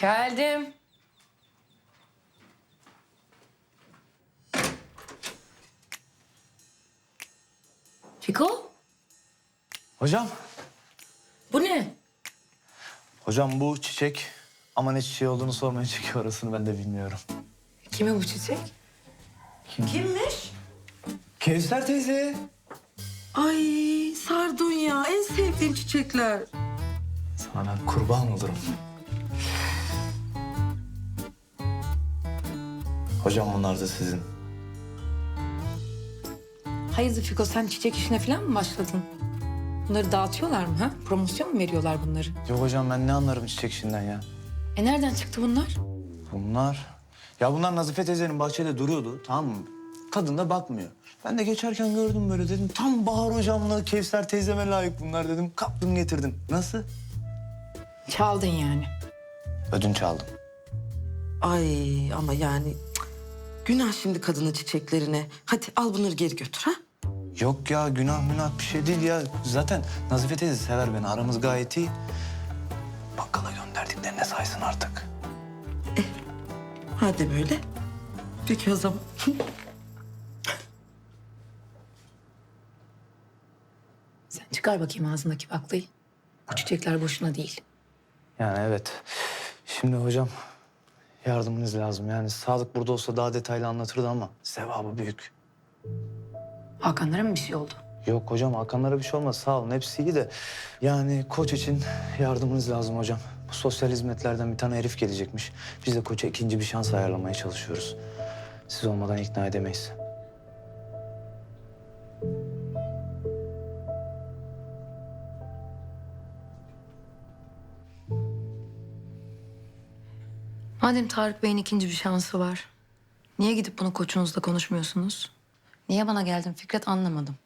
Geldim. Fiko, Hocam. bu ne? Hocam bu çiçek ama ne çiçeği olduğunu sormaya çekiyor orasını ben de bilmiyorum. Kime bu çiçek? Kimmiş? Kevser teyze. Ay sardunya en sevdiğim çiçekler. Sana ben kurban olurum. Hocam bunlar da sizin. Hayırdır Fiko, sen çiçek işine falan mı başladın? Bunları dağıtıyorlar mı ha? Promosyon mu veriyorlar bunları? Yok hocam ben ne anlarım çiçek işinden ya. E nereden çıktı bunlar? Bunlar... Ya bunlar Nazife teyzenin bahçede duruyordu tamam mı? Kadın da bakmıyor. Ben de geçerken gördüm böyle dedim. Tam Bahar hocamla Kevser teyzeme layık bunlar dedim. Kaptım getirdim. Nasıl? Çaldın yani. Ödünç aldım. Ay ama yani günah şimdi kadının çiçeklerine. Hadi al bunları geri götür ha. Yok ya günah münah bir şey değil ya. Zaten Nazife teyze sever beni. Aramız gayet iyi. Bakkala gönderdiklerine saysın artık. Hadi böyle. Peki o zaman. Sen çıkar bakayım ağzındaki baklayı. Bu çiçekler boşuna değil. Yani evet. Şimdi hocam yardımınız lazım. Yani Sadık burada olsa daha detaylı anlatırdı ama sevabı büyük. Hakanlara mı bir şey oldu? Yok hocam Hakanlara bir şey olmaz sağ olun hepsi iyi de. Yani koç için yardımınız lazım hocam. Bu sosyal hizmetlerden bir tane herif gelecekmiş. Biz de koça ikinci bir şans ayarlamaya çalışıyoruz. Siz olmadan ikna edemeyiz. Madem Tarık Bey'in ikinci bir şansı var. Niye gidip bunu koçunuzla konuşmuyorsunuz? Niye bana geldin Fikret anlamadım.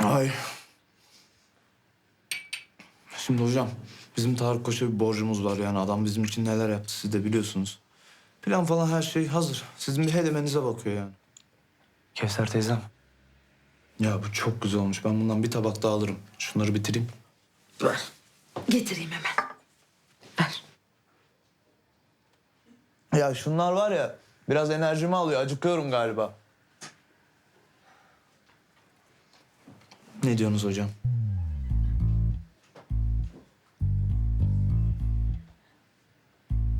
Ay. Şimdi hocam bizim Tarık Koç'a bir borcumuz var yani adam bizim için neler yaptı siz de biliyorsunuz. Plan falan her şey hazır. Sizin bir hedemenize bakıyor yani. Kevser teyzem. Ya bu çok güzel olmuş. Ben bundan bir tabak daha alırım. Şunları bitireyim. Ver. Getireyim hemen. Ver. Ya şunlar var ya biraz enerjimi alıyor. Acıkıyorum galiba. Ne diyorsunuz hocam?